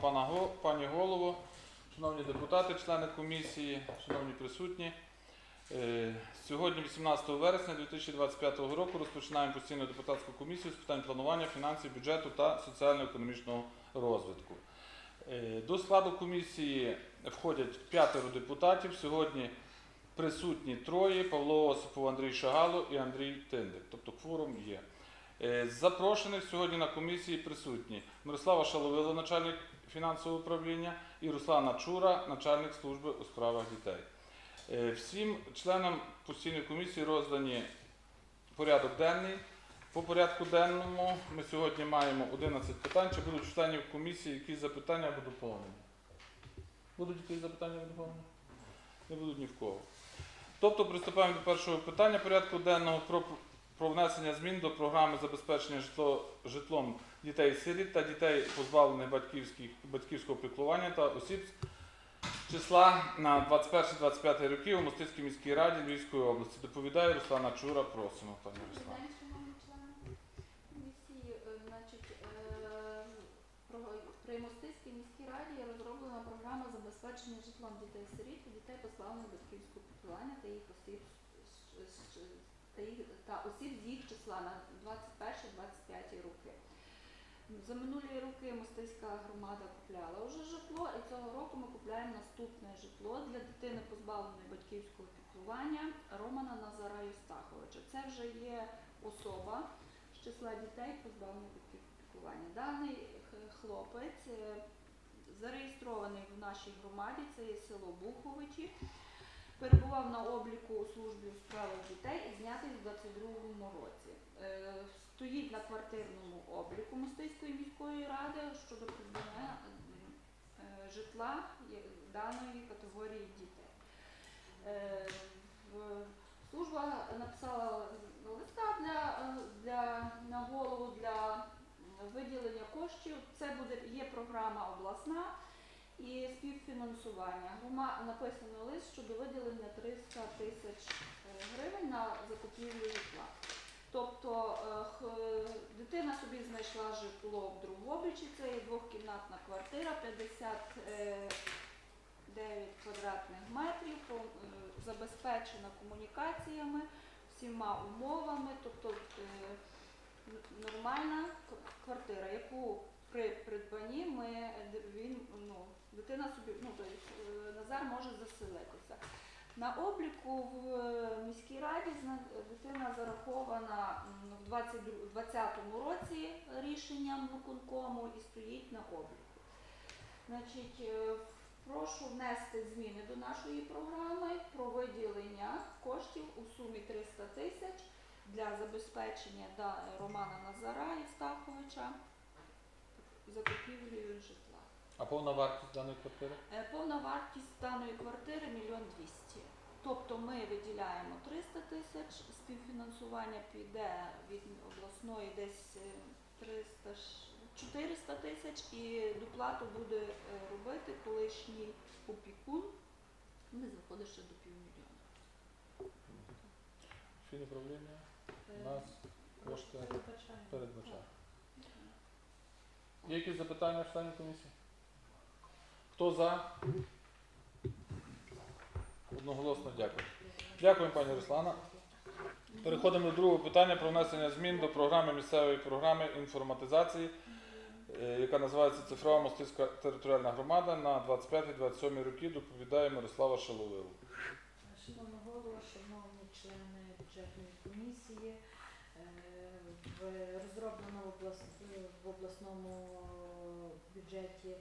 Пана пані голово, шановні депутати, члени комісії, шановні присутні. Е, Сьогодні, 18 вересня 2025 року, розпочинаємо постійну депутатську комісію з питань планування, фінансів, бюджету та соціально-економічного розвитку. Е, До складу комісії входять п'ятеро депутатів. Сьогодні присутні троє: Павло Осипов, Андрій Шагало і Андрій Тиндик. Тобто кворум є. Е, запрошених сьогодні на комісії присутні Мирослава Шаловило, начальник фінансового управління, і Руслана Чура, начальник служби у справах дітей. Е, Всім членам постійної комісії роздані порядок денний. По порядку денному ми сьогодні маємо 11 питань. Чи будуть членів комісії якісь запитання або доповнення? Будуть якісь запитання або доповнення? Не будуть ні в кого. Тобто приступаємо до першого питання порядку денного про, про внесення змін до програми забезпечення житло, житлом дітей-сиріт та дітей, позбавлених батьківських, батьківського піклування та осіб з числа на 21-25 роки у Мостицькій міській раді Львівської області. Доповідає Руслана Чура. Просимо, пані Руслана. Е, е, при Мостиській міській раді розроблена програма забезпечення житлом дітей-сиріт та дітей позбавлених батьківського піклування та їх осіб та осіб з їх числа на 21-25 роки. За минулі роки Мостиська громада купляла вже житло, і цього року ми купляємо наступне житло для дитини позбавленої батьківського піклування Романа Назара Юстаховича. Це вже є особа з числа дітей позбавлених батьківського піклування. Даний хлопець е, зареєстрований в нашій громаді, це є село Буховичі. Перебував на обліку у службі у справах дітей і знятий у 22-му році. Стоїть на квартирному обліку Мостиської міської ради щодо придбання е, житла даної категорії дітей. Е, Служба написала листа для, е, для на голову для виділення коштів. Це буде є програма обласна і співфінансування. Грома написано лист щодо виділення 300 тисяч гривень на закупівлю житла. Тобто е, дитина собі знайшла житло в Другобичі, це є двохкімнатна квартира, 59 квадратних метрів, е, забезпечена комунікаціями, всіма умовами, тобто е, нормальна квартира, яку при придбанні ми він ну дитина собі ну е, Назар може заселитися. На обліку в е, міській раді дитина зарахована в 2020 році рішенням виконкому і стоїть на обліку. Значить, е, прошу внести зміни до нашої програми про виділення коштів у сумі 300 тисяч для забезпечення Романа Назара Євстаховича закупівлею житла. А повна вартість даної квартири? Е, Повна вартість даної квартири мільйон 200. Тобто ми виділяємо 300 тисяч, співфінансування піде від обласної десь е, 300, ш- 400 тисяч і доплату буде е, робити колишній опікун. Не заходить ще до півмільйона. Фінуправління Е, у нас кошти передбачає. Є якісь запитання в членів комісії? Хто за? Одноголосно дякую. Дякую, пані Руслана. Переходимо до другого питання про внесення змін до програми місцевої програми інформатизації, е, яка називається Цифрова Мостицька територіальна громада на 25-27 роки. Доповідає Мирослава Шаловило. Шановна голова, шановні члени бюджетної комісії, е, розроблена в обласному бюджеті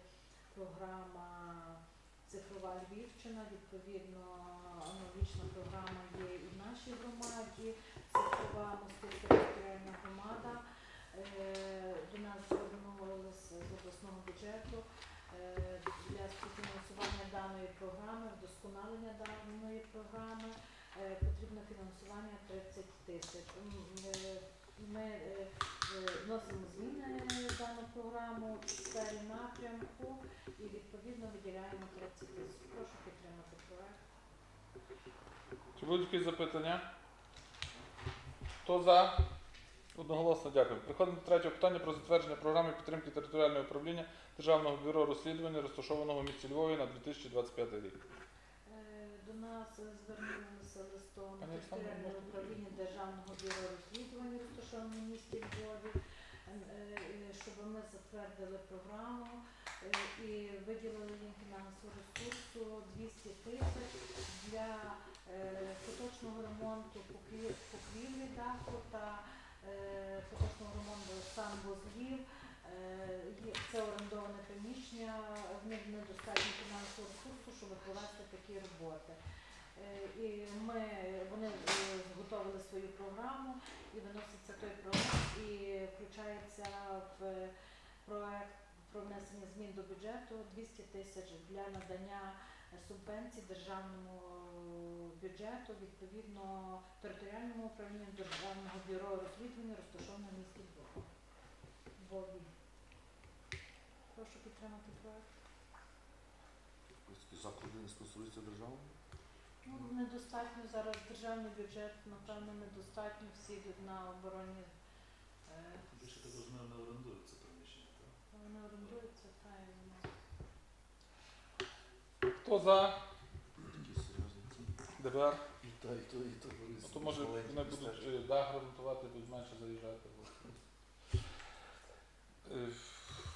програма Цифрова Львівщина. Відповідно, аналогічна програма є і в нашій громаді. Цифрова територіальна громада. Е, До нас звернулися з обласного бюджету е, для співфінансування даної програми, вдосконалення даної програми е, потрібно фінансування 30 тисяч. Ми е, е, вносимо зміни в дану програму в сфері напрямку і відповідно виділяємо 30 тисяч. Прошу підтримати проект. Чи будуть якісь запитання? Хто за? Одноголосно дякую. Переходимо до третього питання про затвердження програми підтримки територіального управління Державного бюро розслідування, розташованого в місті Львові на 2025 рік. Е, До нас звернулися листом можна? управління Державного бюро розслідувань, розташоване в місті Львові, е, е, щоб ми затвердили програму е, і виділили їм фінансову ресурсу 200 тисяч для поточного ремонту покрівлі даху та поточного ремонту санвузлів. Е, є- Це орендоване приміщення, в них недостатньо фінансового ресурсу, щоб провести такі роботи. Е, І ми, вони е, зготовили свою програму і виноситься той проект і включається в проект про внесення змін до бюджету 200 тисяч для надання субвенцій державному бюджету відповідно територіальному управлінню Державного бюро розслідування розташованого в місті Львова. Прошу підтримати проект. Заклади не спонсоруються державою? Ну, недостатньо зараз державний бюджет, напевно, недостатньо всі йдуть на оборонні. е, Більше також не, не орендують приміщення, так? Вони орендуються, та і воно. Хто за? Такі серйозні. ДБР? І то, і то, і то. Ну, то може маленькі вони будуть е, дах ремонтувати, будуть менше заїжджати. Е,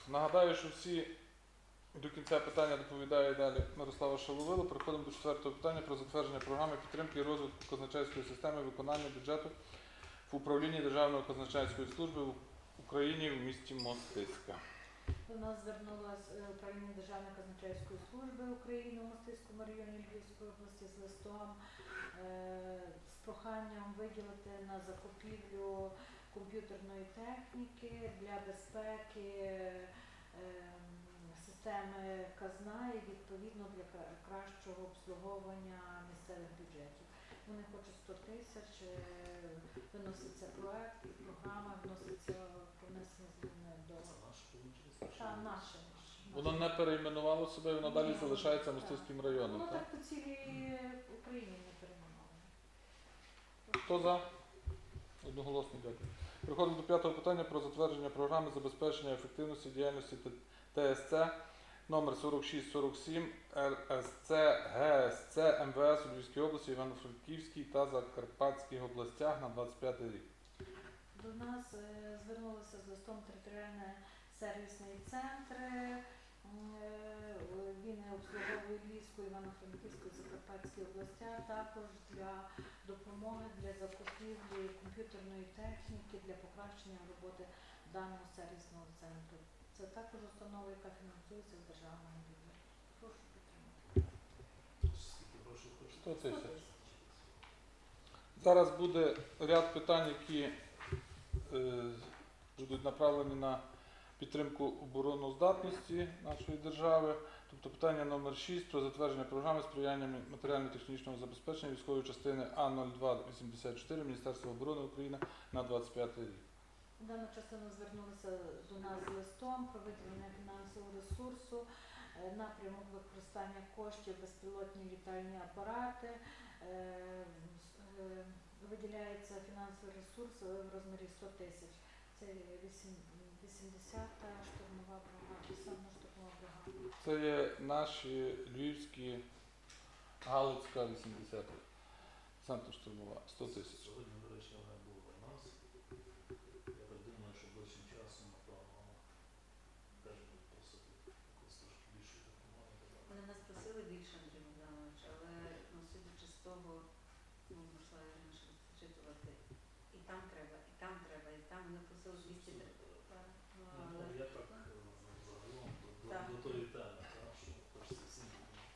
Нагадаю, що всі до кінця питання доповідає далі Мирослава Шаловило. Переходимо до четвертого питання про затвердження програми підтримки і розвитку казначейської системи виконання бюджету в управлінні Державної казначейської служби в Україні в місті Мостиська. До нас звернулося е, управління Державної казначейської служби України у Мостиському районі Львівської області з листом е, з проханням виділити на закупівлю комп'ютерної техніки для безпеки ем, системи казна і відповідно для кращого обслуговування місцевих бюджетів. Вони хочуть 100 тисяч, е, виноситься проект, програма вноситься внесення зміни до наше помічність. та наше. Воно не перейменувало себе, воно далі залишається так. Мостиським районом. Воно Так? по цілій Україні не перейменовано. Хто за? Одноголосно дякую. Переходимо до п'ятого питання про затвердження програми забезпечення ефективності діяльності ТСЦ номер 4647 РСЦ ГСЦ МВС у Львівській області, Івано-Франківській та Закарпатських областях на 25 рік. До нас е, звернулися з листом територіальний сервісний центр. М, е, Він обслуговує Львівську, Івано-Франківську і Закарпатські області, а також для допомоги для закупівлі комп'ютерної техніки для покращення роботи даного сервісного центру. Це також установа, яка фінансується з державного бюджету. Прошу підтримати. Скільки грошей хочете? 100 100 тисяч. тисяч. Зараз буде ряд питань, які е, будуть направлені на підтримку обороноздатності нашої держави. Тобто питання номер 6 про затвердження програми сприяння матеріально-технічного забезпечення військової частини А0284 Міністерства оборони України на 25 рік. Дана частина звернулася до нас з листом про виділення фінансового ресурсу, е, напрямок використання коштів, безпілотні літальні апарати. Е, е, Виділяється фінансовий ресурс в розмірі 100 тисяч. Це 80-та штурмова бригада, саме штурмова бригада. Це є наші львівські Галицька 80 Центр штурмова 100 тисяч. Сьогодні, до речі, вона була у нас. Я так думаю, що ближчим часом, напевно, теж будуть просити якусь трошки більшу допомогу. Вони нас просили більше, Андрій Богданович, але ну, судячи з того, ну, пройшла Зачитувати, і там треба, і там треба, і там вони просили 200 треба. Ну, Ну, я так е, загалом до, Так. до тої теми, так, що хочеться всім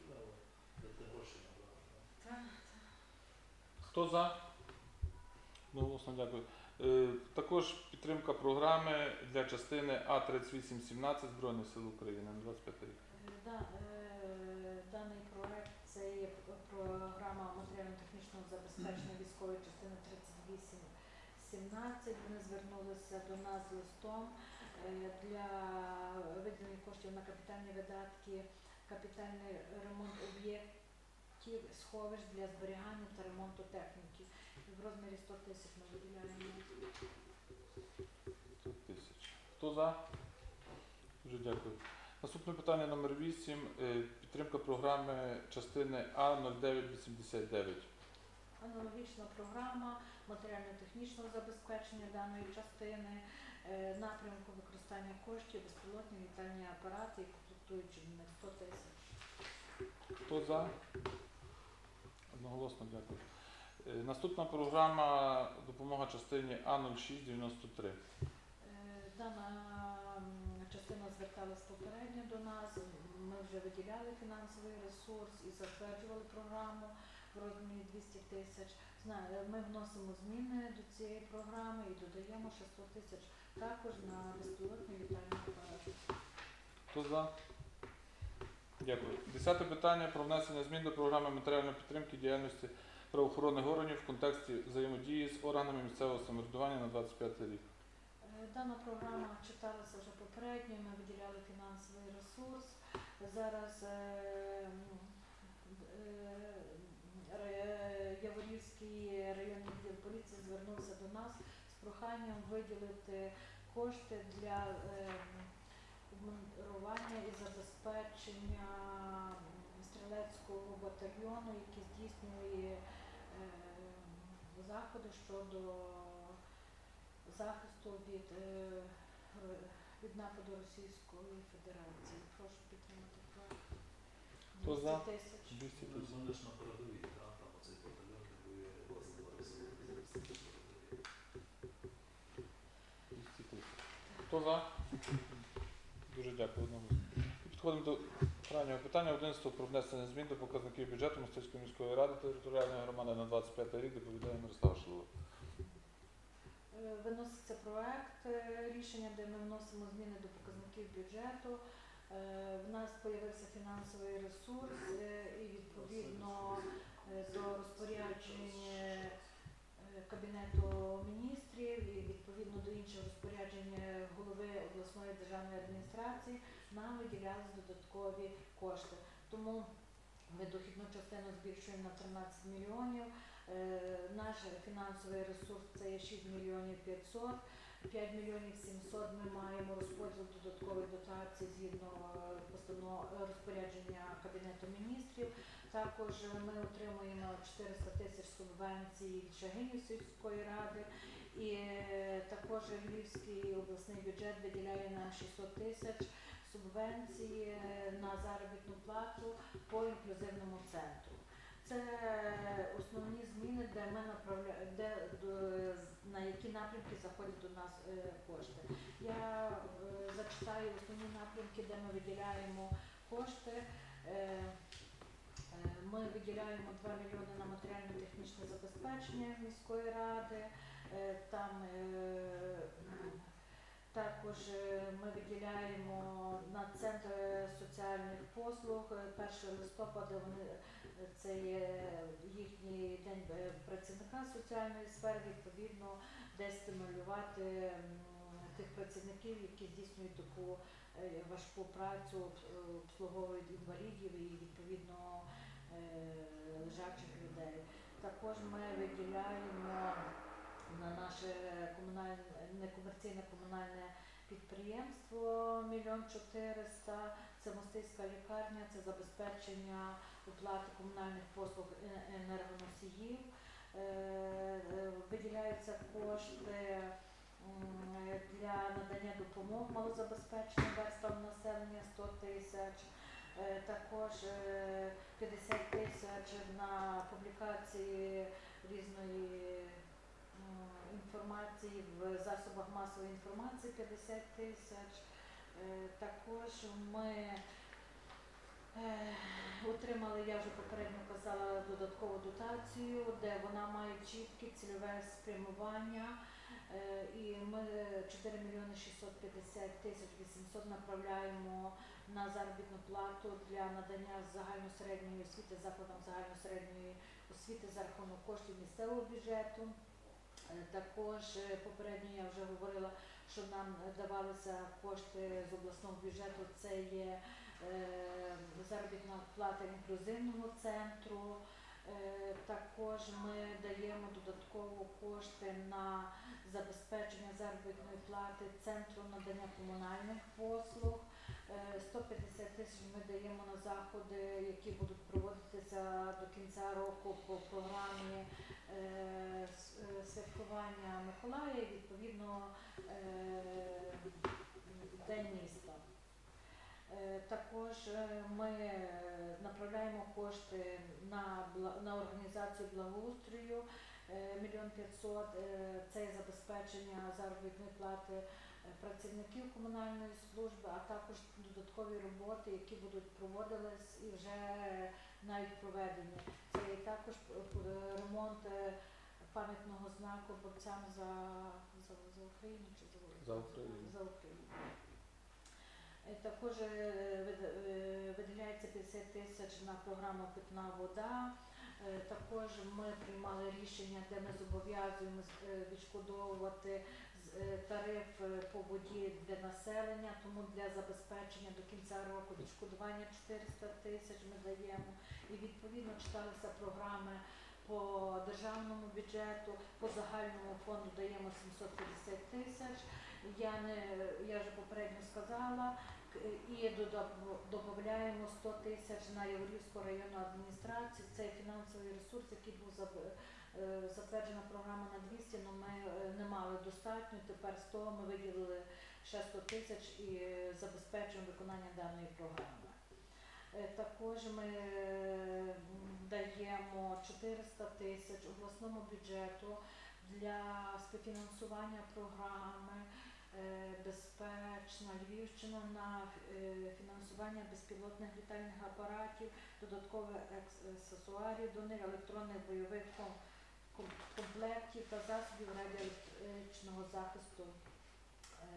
але де ти гроші набрати. так. та, Хто за? Голосно дякую. Е, також підтримка програми для частини А3817 Збройних сил України на 25 рік. Е, Да, е, даний проект це є програма матеріально-технічного забезпечення військової частини 3817. Вони звернулися до нас з листом е, для виділення коштів на капітальні видатки, капітальний ремонт об'єктів, сховищ для зберігання та ремонту техніки. В розмірі 100 тисяч ми виділяємо. 100 тисяч. Хто за? Дуже дякую. Наступне питання номер 8. Підтримка програми частини А 0989. Аналогічна програма матеріально-технічного забезпечення даної частини, е, напрямку використання коштів, безпілотні літальні апарати і комплектуючі на 100 тисяч. Хто за? Одноголосно дякую. Е, Наступна програма допомога частині А0693. Е, Дана частина зверталась попередньо до нас. Ми вже виділяли фінансовий ресурс і затверджували програму в розмірі 200 тисяч. Зна- е, Ми вносимо зміни до цієї програми і додаємо ще 100 тисяч також на безпілотні літальні апарати. Хто за? Дякую. Десяте питання про внесення змін до програми матеріальної підтримки діяльності правоохоронних органів в контексті взаємодії з органами місцевого самоврядування на 25 рік. Е, Дана програма читалася вже попередньо, ми виділяли фінансовий ресурс. Зараз е, е, ре- Яворівський районний відділ поліції звернувся до нас з проханням виділити кошти для е, обмундирування і забезпечення стрілецького батальйону, який здійснює е, заходи щодо захисту від, е, від нападу Російської Федерації. Прошу підтримати проект. Хто за? 200 тисяч. 200 Ми тисяч. вони ж на передовій, да, там оцей батальйон, де воює власне зараз. 200 тисяч. Хто за? Дуже дякую. І Підходимо до крайнього питання 11 про внесення змін до показників бюджету Мостицької міської ради територіальної громади на 25 рік доповідає Мирослава Шилова. Е, Виноситься проект е, рішення, де ми вносимо зміни до показників бюджету. Е, В нас з'явився фінансовий ресурс е, і відповідно е, до розпоряджень Кабінету міністрів і відповідно до інших розпоряджень е, голови обласної державної адміністрації нам виділялись додаткові кошти. Тому ми дохідну частину збільшуємо на 13 мільйонів. Наш фінансовий ресурс це є 6 мільйонів 500. 5 мільйонів 700 ми маємо розподіл додаткових дотацій згідно е, е, розпорядження Кабінету міністрів. Також ми отримуємо 400 тисяч субвенцій від Шагинів сільської ради. І е, також Львівський обласний бюджет виділяє нам 600 тисяч субвенції е, на заробітну плату по інклюзивному центру. Це основні зміни, де ми направляємо, де на які напрямки заходять до нас е, кошти. Я е, зачитаю основні напрямки, де ми виділяємо кошти. Е, е, Ми виділяємо 2 мільйони на матеріально-технічне забезпечення міської ради. Е, Там е, також е, ми виділяємо на центр соціальних послуг е, 1 листопада. Вони е, це є їхній день працівника соціальної сфери. Відповідно, де стимулювати тих працівників, які здійснюють таку е, важку працю, обслуговують інвалідів і відповідно е, лежачих людей. Також ми виділяємо на наше комунальне некомерційне комунальне підприємство мільйон чотириста. Це мостицька лікарня, це забезпечення оплати комунальних послуг е- енергоносіїв. Е, е, Виділяються кошти для надання допомог малозабезпеченим верствам населення 100 тисяч. Також е, 50 тисяч на публікації різної інформації в засобах масової інформації 50 тисяч. Також ми отримали, я вже попередньо казала, додаткову дотацію, де вона має чітке цільове спрямування. Е, І ми 4 мільйони 650 тисяч 800 направляємо на заробітну плату для надання загальносередньої освіти закладам загальносередньої освіти за рахунок коштів місцевого бюджету. Е, Також е, попередньо я вже говорила, що нам давалися кошти з обласного бюджету. Це є е, плата інклюзивного центру, Е, Також ми даємо додатково кошти на забезпечення заробітної плати Центру надання комунальних послуг. Е, 150 тисяч ми даємо на заходи, які будуть проводитися до кінця року по програмі е, е, святкування Миколая, відповідно е, День міста. Е, Також е, ми е, направляємо кошти на, на організацію благоустрою мільйон п'ятсот. Це забезпечення заробітної плати працівників комунальної служби, а також додаткові роботи, які будуть проводились і вже навіть проведені. Це є також ремонт пам'ятного знаку борцям за, за, за Україну чи за, За Україну. за Україну. Також е, е, виділяється 50 тисяч на програму Питна вода. Е, Також ми приймали рішення, де ми зобов'язуємо відшкодовувати тариф по воді для населення, тому для забезпечення до кінця року відшкодування 400 тисяч ми даємо. І відповідно читалися програми по державному бюджету, по загальному фонду даємо 750 тисяч. Я не я вже попередньо сказала. І додаємо 100 тисяч на Яворівську районну адміністрацію. Це фінансовий ресурс, який був е, затверджена програма на 200, але ми е, не мали достатньо. Тепер з ми виділили ще 100 тисяч і е, забезпечуємо виконання даної програми. Також ми даємо 400 тисяч обласному бюджету для співфінансування програми Безпечна Львівщина на е, фінансування безпілотних літальних апаратів, додаткових аксесуарів до них, електронних бойових ком- ком- комплектів та засобів радіоелектричного захисту.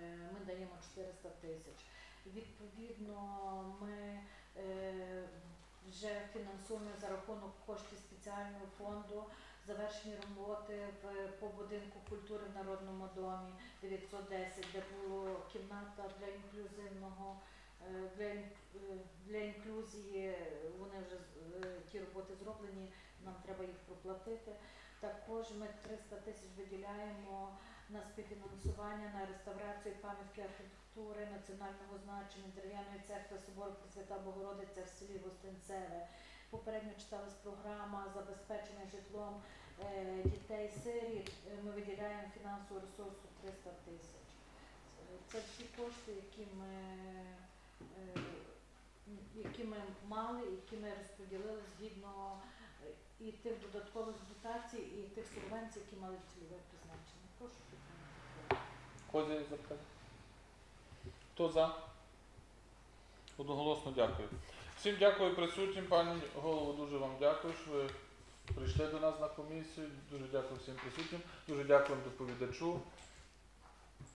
Е, Ми даємо 400 тисяч. Відповідно, ми е, вже фінансуємо за рахунок коштів спеціального фонду завершені роботи в по будинку культури в Народному домі 910, де була кімната для інклюзивного е, для, е, для інклюзії. Вони вже е, ті роботи зроблені, нам треба їх проплатити. Також ми 300 тисяч виділяємо на співфінансування на реставрацію пам'ятки архітектури національного значення дерев'яної церкви собору Пресвята Богородиця в селі Гостинцеве. Попередньо читалась програма забезпечення житлом е, дітей сиріт. Е, Ми виділяємо фінансового ресурсу 300 тисяч. Це- всі кошти, які ми, е, які ми мали, які ми розподілили згідно і тих додаткових дотацій, і тих субвенцій, які мали цільове призначення. Прошу підтримати. Хто за? Одноголосно дякую. Всім дякую присутнім, пані голову. дуже вам дякую, що ви прийшли до нас на комісію. Дуже дякую всім присутнім. Дуже дякую доповідачу.